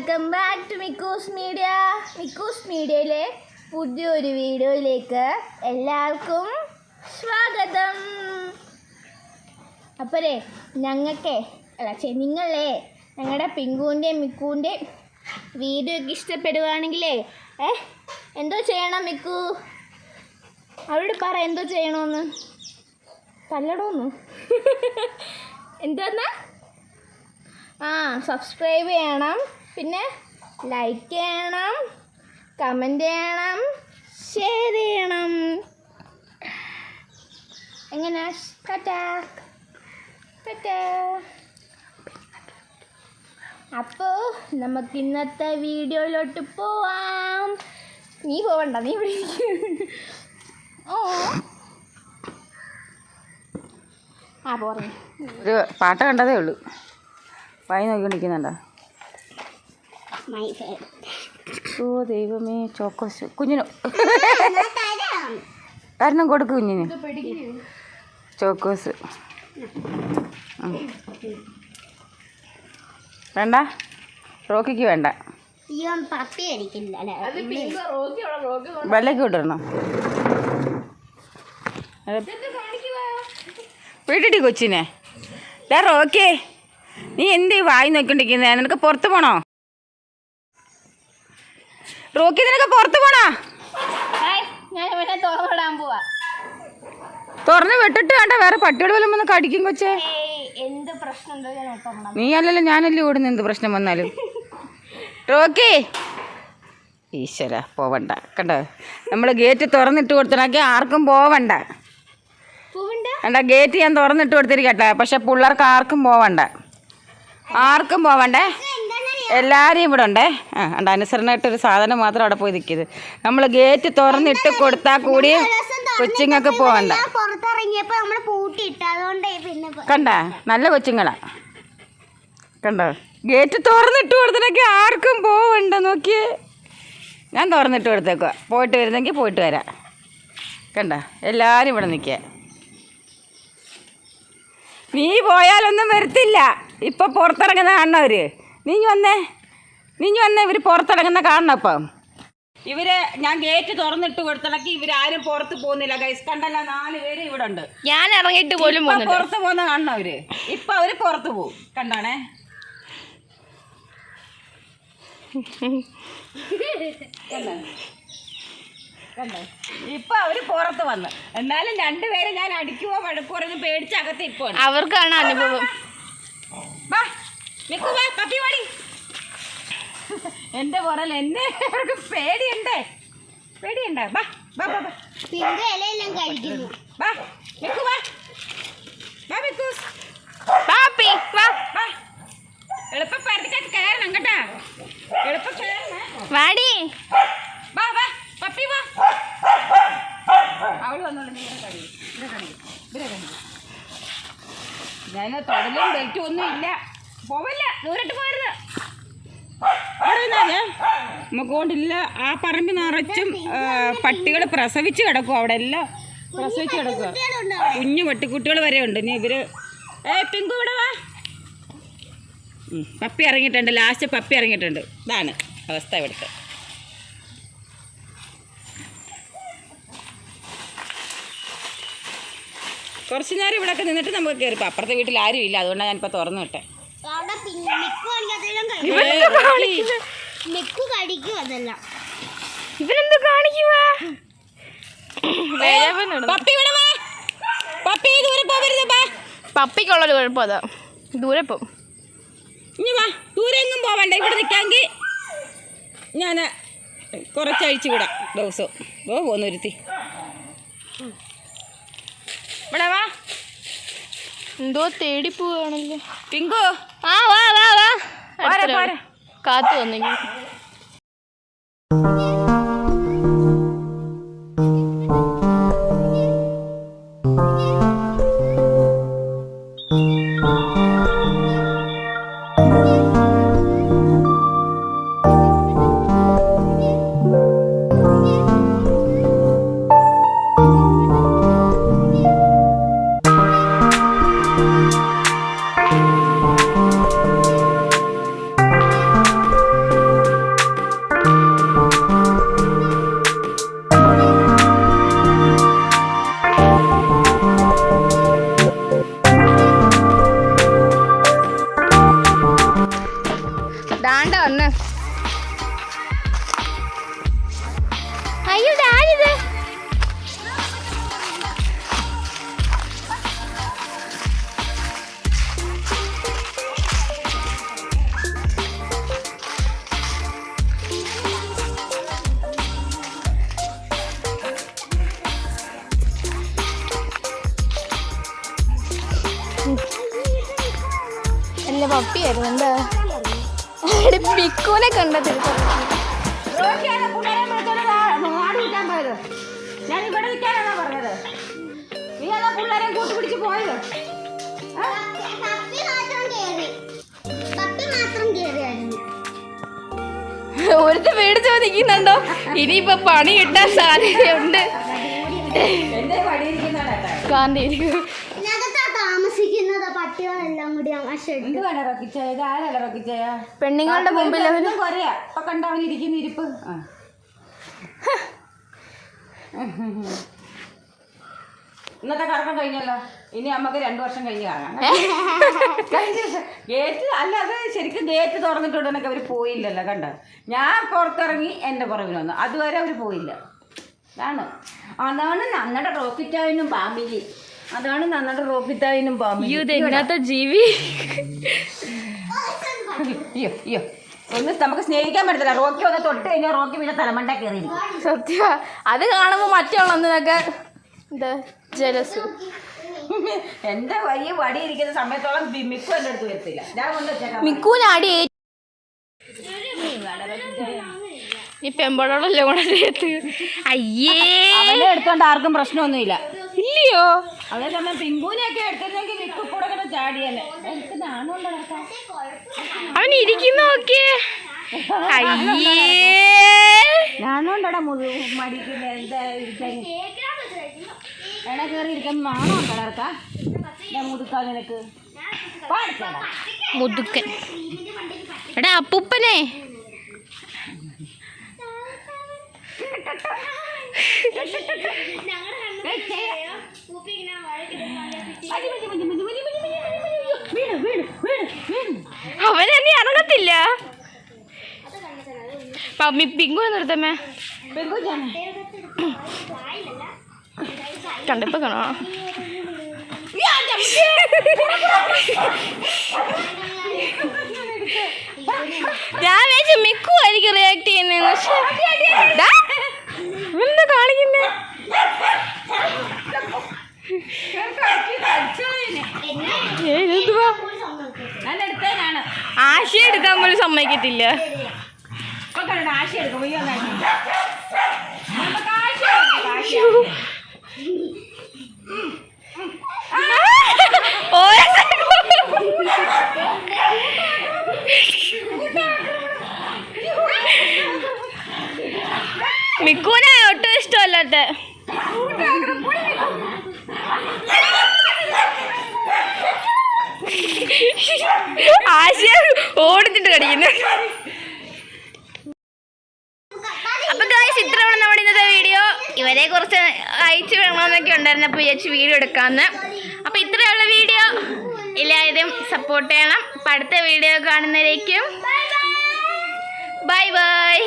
Welcome back to Mikkoos media Mikkoos മീഡിയയിലെ പുതിയൊരു വീഡിയോയിലേക്ക് എല്ലാവർക്കും സ്വാഗതം. അപ്പോഴേ ഞങ്ങൾക്കേ അല്ല ചെ നിങ്ങളെ ഞങ്ങളുടെ പിങ്കുവിന്റെയും മിക്കുവിന്റെയും വീഡിയോ ഒക്കെ ഇഷ്ടപ്പെടുവാണെങ്കിലേ ഏ എന്തോ ചെയ്യണം മിക്കു? അവരോട് പറ എന്തോ ചെയ്യണമെന്ന് തല്ലടോന്ന്. എന്താന്നാ? ആ സബ്സ്ക്രൈബ് ചെയ്യണം. പിന്നെ ലൈക്ക് ചെയ്യണം കമന്റ് ചെയ്യണം ഷെയർ ചെയ്യണം. എങ്ങനെ? ടാറ്റാ. ടാറ്റാ. അപ്പോൾ നമുക്ക് ഇന്നത്തെ വീഡിയോയിലോട്ട് പോവാം. നീ പോവണ്ട നീ ഇവിടെ. ഓ. ആ പോറേ ഒരു പാട്ട് കണ്ടതേ ഉള്ളൂ. വായി നോക്കിക്കൊണ്ടിരിക്കുന്നുണ്ടോ? മൈ ഓ ദൈവമേ ചോക്കോസ്. കുഞ്ഞിന്? കാരണം കൊടുക്കും കുഞ്ഞിന്. ചോക്കോസ്. വേണ്ട. റോക്കിക്ക് വേണ്ട. വെള്ളക്ക് വിടണം വീട്ടിട്ടി കൊച്ചിനെ. ഡാ റോക്കേ നീ എന്ത് വായി നോക്കിണ്ടിരിക്കുന്നത് നിനക്ക് പുറത്ത് പോണോ? റോക്കി നിനക്ക് പുറത്ത് പോണാ? തുറന്ന് വിട്ടിട്ട് വേണ്ട വേറെ പട്ടിയോട് വല്ലതും വന്ന് കടിക്കും കൊച്ചേ. നീ അല്ലല്ലോ ഞാനല്ലേ ഓടുന്ന എന്ത് പ്രശ്നം വന്നാലും. റോക്കി. ഈശ്വര പോവണ്ട. കണ്ടോ? നമ്മൾ ഗേറ്റ് തുറന്നിട്ട് കൊടുത്തിട്ടാക്കി ആർക്കും പോവണ്ട. പൂവുണ്ട? കണ്ട ഗേറ്റ് ഞാൻ തുറന്നിട്ട് കൊടുത്തിരിക്കട്ടെ പക്ഷെ പിള്ളേർക്ക് ആർക്കും പോവണ്ട. ആർക്കും പോവണ്ടേ? എല്ലാവരും ഇവിടെ ഉണ്ടേ. ആ കണ്ട അനുസരണമായിട്ട് ഒരു സാധനം മാത്രം അവിടെ പോയി നിൽക്കിയത് നമ്മൾ ഗേറ്റ് തുറന്നിട്ട് കൊടുത്താൽ കൂടി കൊച്ചുങ്ങൾക്ക് പിന്നെ കണ്ട നല്ല കൊച്ചുങ്ങളാ. കണ്ടോ? ഗേറ്റ് തുറന്നിട്ട് കൊടുത്തിട്ടൊക്കെ ആർക്കും പോവണ്ട നോക്കിയേ. ഞാൻ തുറന്നിട്ട് കൊടുത്തേക്കുക പോയിട്ട് വരുന്നെങ്കിൽ പോയിട്ട് വരാം. കണ്ട എല്ലാവരും ഇവിടെ നിൽക്കുക നീ പോയാലൊന്നും വരത്തില്ല. ഇപ്പം പുറത്തിറങ്ങുന്ന കാണണവർ നീ വന്നേ. നീ വന്നേ ഇവർ പുറത്തിറങ്ങുന്ന കാണണം ഇപ്പം ഇവർ ഞാൻ ഗേറ്റ് തുറന്നിട്ട് കൊടുത്തിടക്കി ഇവരാരും പുറത്ത് പോകുന്നില്ല ഗൈസ് കണ്ടല്ല നാല് പേര് ഇവിടെ ഉണ്ട് ഞാൻ ഇറങ്ങിയിട്ട് പോലും പുറത്ത് പോകുന്ന കാണണം അവർ. ഇപ്പൊ അവർ പുറത്ത് പോകും. കണ്ടാണേ? കണ്ടോ? കണ്ടോ? ഇപ്പൊ അവർ പുറത്ത് വന്ന്. എന്നാലും രണ്ടുപേരെ ഞാൻ അടിക്കുവോ മഴപ്പുറഞ്ഞ് പേടിച്ചകത്ത് ഇപ്പൊ അവർക്കാണ് അനുഭവം. എന്റെ പുറൽ എന്നെ പേടിയുണ്ടേ? പേടിയുണ്ടേ. വാ വാ വാ വാ. പിന്നെ ഇലയെല്ലാം കഴിക്കുന്നു. വാ നിക്കു വാ. വാ നിക്കു പാപ്പി വാ. വാ. എളുപ്പം പരത്തിക്കകത്ത് കയറണം കേട്ടാ. എളുപ്പം കയറണേ. വാടി. വാ വാ പപ്പി വാ. അവൾ വന്നോളൂ നീ ഇവിടെ കഴിയും ഇവിടെ കഴിയും ഇവിടെ കഴിയും ഞാൻ തൊടലും ബെൽറ്റും ഒന്നും ഇല്ല. പോവല്ല. ദൂരട്ട് പോരുത് നമുക്ക് ആ പറമ്പ് നിറച്ചും പട്ടികൾ പ്രസവിച്ച് കിടക്കും അവിടെ എല്ലാം. പ്രസവിച്ച് കിടക്കുക കുഞ്ഞു പട്ടിക്കുട്ടികൾ വരെ ഉണ്ട്. ഇനി ഇവർ ഏ പിങ്കു ഇവിടെ വാ. പപ്പി ഇറങ്ങിയിട്ടുണ്ട്. ലാസ്റ്റ് പപ്പി ഇറങ്ങിയിട്ടുണ്ട്. ഇതാണ് അവസ്ഥ ഇവിടുത്തെ. കുറച്ച് നേരം ഇവിടെയൊക്കെ നിന്നിട്ട് നമുക്ക് കയറിപ്പോ അപ്പുറത്തെ വീട്ടിൽ ആരും ഇല്ല അതുകൊണ്ടാണ് ഞാനിപ്പോൾ തുറന്നു വിട്ടെ. പപ്പി ദൂരെ പോവരുത് പപ്പിക്കുള്ളൊരു കുഴപ്പം അതാ. ദൂരെ പോകും ഇനി വാ. ദൂരെ എങ്ങും പോവണ്ട. ഇവിടെ നിൽക്കാമെങ്കിൽ ഞാൻ കുറച്ച് അഴിച്ചു വിടാം. ദിവസവും. ഓ പോന്നൊരുത്തി. ഇവിടെ വാ. എന്തോ തേടി പോവാണല്ലോ പിങ്കു. ആ വാ വാ വാ. കാത്തു വന്നെങ്കിൽ വിളിച്ചോണ്ട് നാ- നാട് വിൽക്കാൻ പോയത്. ഞാൻ ഇവിടെ നിൽക്കാനാണോ പറഞ്ഞത്? നീ അതാ പിള്ളേരെ കൂട്ടുപിടിച്ച് പോയത്. ഒരുത്ത് പേടിച്ച് നിൽക്കുന്നുണ്ടോ ഇനിയിപ്പോ പണി കിട്ടാൻ സാധ്യതയുണ്ട്. എന്റെ പടിയിരിക്കുന്നതാണ് കേട്ടോ കാന്തിരിക്കും ഇതിനകത്താ താമസിക്കുന്നത് പട്ടികളെല്ലാം കൂടി ആ ഷെഡ് പെണ്ണുങ്ങളുടെ മുമ്പിൽ അവന് കൊരയാ. കൊറയാ ഇപ്പൊ കണ്ട അവൻ ഇരിക്കുന്ന ഇരിപ്പ്. ഇന്നത്തെ കറക്കം കഴിഞ്ഞല്ലോ. ഇനി നമുക്ക് രണ്ടു വർഷം കഴിഞ്ഞ് കാണാം ഗേറ്റ് അല്ല അത് ശരിക്കും ഗേറ്റ് തുറന്നിട്ടുണ്ടെന്നൊക്കെ അവർ പോയില്ലല്ലോ കണ്ട? ഞാൻ പുറത്തിറങ്ങി എന്റെ പുറകിൽ വന്നു. അതുവരെ അവർ പോയില്ല. അതാണ് അതാണ് നന്നടെ റോക്കറ്റാവിനും പാമ്പിലി അതാണ് നന്നായിട്ട് റോബിത്തായിനും പാമ്പിനാത്ത അയ്യോ ജീവി? അയ്യോ അയ്യോ. ഒന്ന് നമുക്ക് സ്നേഹിക്കാൻ പറ്റത്തില്ല. റോക്കി ഒന്ന് തൊട്ട് കഴിഞ്ഞാൽ റോക്കി പിന്നെ തലമണ്ട കയറി സത്യ അത് കാണുമ്പോ മറ്റുള്ളതൊക്കെ എന്താ ജലസ് എന്റെ വലിയ വടി ഇരിക്കുന്ന സമയത്തോളം മിക്കു എന്റെ അടുത്ത് വരത്തില്ല. ഞാൻ കൊണ്ട് മിക്കൂന് അടി ഈ പെമ്പടോളല്ലേ അയ്യേ. അവനെ എടുത്തോണ്ട് ആർക്കും പ്രശ്നമൊന്നുമില്ല. ഇല്ലയോ അതെ നമ്മൾ പിങ്കൂനെയൊക്കെ എടുത്തിരുന്നെങ്കിൽ മിക്കു കൂടെ ചാടിയല്ലേ. അവൻ ഇരിക്കുന്നു നോക്കിയേ. അയ്യേ. നാണമുണ്ടോടാ മുഴു മടിക്കുന്ന എന്താ ഇരിക്കാൻ? എടാ കയറി ഇരിക്കാൻ നാണമുണ്ടോ നടക്കാൻ? ഞാൻ മുതുക്കാൻ നിനക്ക്. മുതുക്കൻ. എടാ അപ്പൂപ്പനെ. വീണ് വീണ് എന്നെ വീണ് അവനെന്നെ ഇറങ്ങത്തില്ല പമ്മി പിങ്കു നിർത്തമ്മേ. കണ്ടപ്പോ കാണോ? ഞാൻ വെച്ച് മിക്കു ആയിരിക്കും റിയാക്ട് ചെയ്യുന്നത് പക്ഷേ ഡാ, ഇവനെന്താ കാണിക്കുന്നേ ഏയ്, ഇതെന്തുവാ? ഞാൻ എടുത്തേനാണ് ആശ എടുക്കാൻ പോലും സമ്മതിക്കത്തില്ല. ഇപ്പൊ ഒട്ടും ആശ എടുക്കും ഈ ഒന്ന് ആശ. നമുക്ക് ആശ എടുക്കാം, ആശ. ഓരോ മിക്കൂനെ ഒട്ടും ഇഷ്ടമല്ലാത്ത ആശ ഓടിച്ചിട്ട് കടിക്കുന്നു. അപ്പൊ ഗായ്സ് ഇത്രയാണ് നമ്മുടെ ഇന്നത്തെ വീഡിയോ ഇവരെ കുറച്ച് അയച്ചു വേണമെന്നൊക്കെ ഉണ്ടായിരുന്നപ്പോൾ വിചാരിച്ച് വീഡിയോ എടുക്കാമെന്ന് അപ്പൊ ഇത്രയുള്ള വീഡിയോ എല്ലാവരും സപ്പോർട്ട് ചെയ്യണം. അപ്പൊ അടുത്ത വീഡിയോ കാണുന്നവരേക്കും. Bye bye